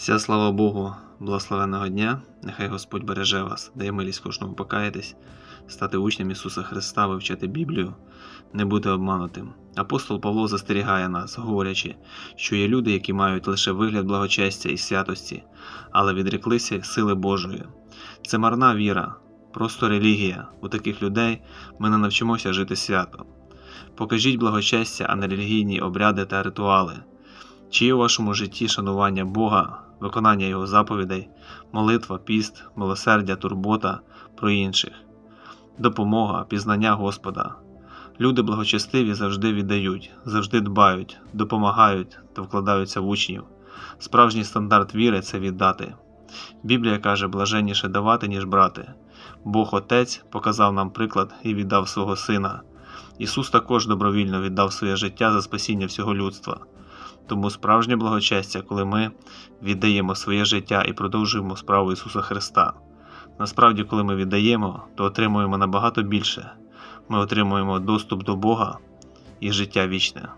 Вся слава Богу, благословенного дня, нехай Господь береже вас, дає милість кожному покаятись, стати учнем Ісуса Христа, вивчати Біблію, не бути обманутим. Апостол Павло застерігає нас, говорячи, що є люди, які мають лише вигляд благочестя і святості, але відреклися сили Божої. Це марна віра, просто релігія. У таких людей ми не навчимося жити свято. Покажіть благочестя, а не релігійні обряди та ритуали. Чи є у вашому житті шанування Бога, виконання Його заповідей, молитва, піст, милосердя, турбота про інших, допомога, пізнання Господа? Люди благочестиві завжди віддають, завжди дбають, допомагають та вкладаються в учнів. Справжній стандарт віри це віддати. Біблія каже, блаженніше давати, ніж брати. Бог Отець показав нам приклад і віддав свого Сина. Ісус також добровільно віддав своє життя за спасіння всього людства. Тому справжнє благочестя, коли ми віддаємо своє життя і продовжуємо справу Ісуса Христа. Насправді, коли ми віддаємо, то отримуємо набагато більше. Ми отримуємо доступ до Бога і життя вічне.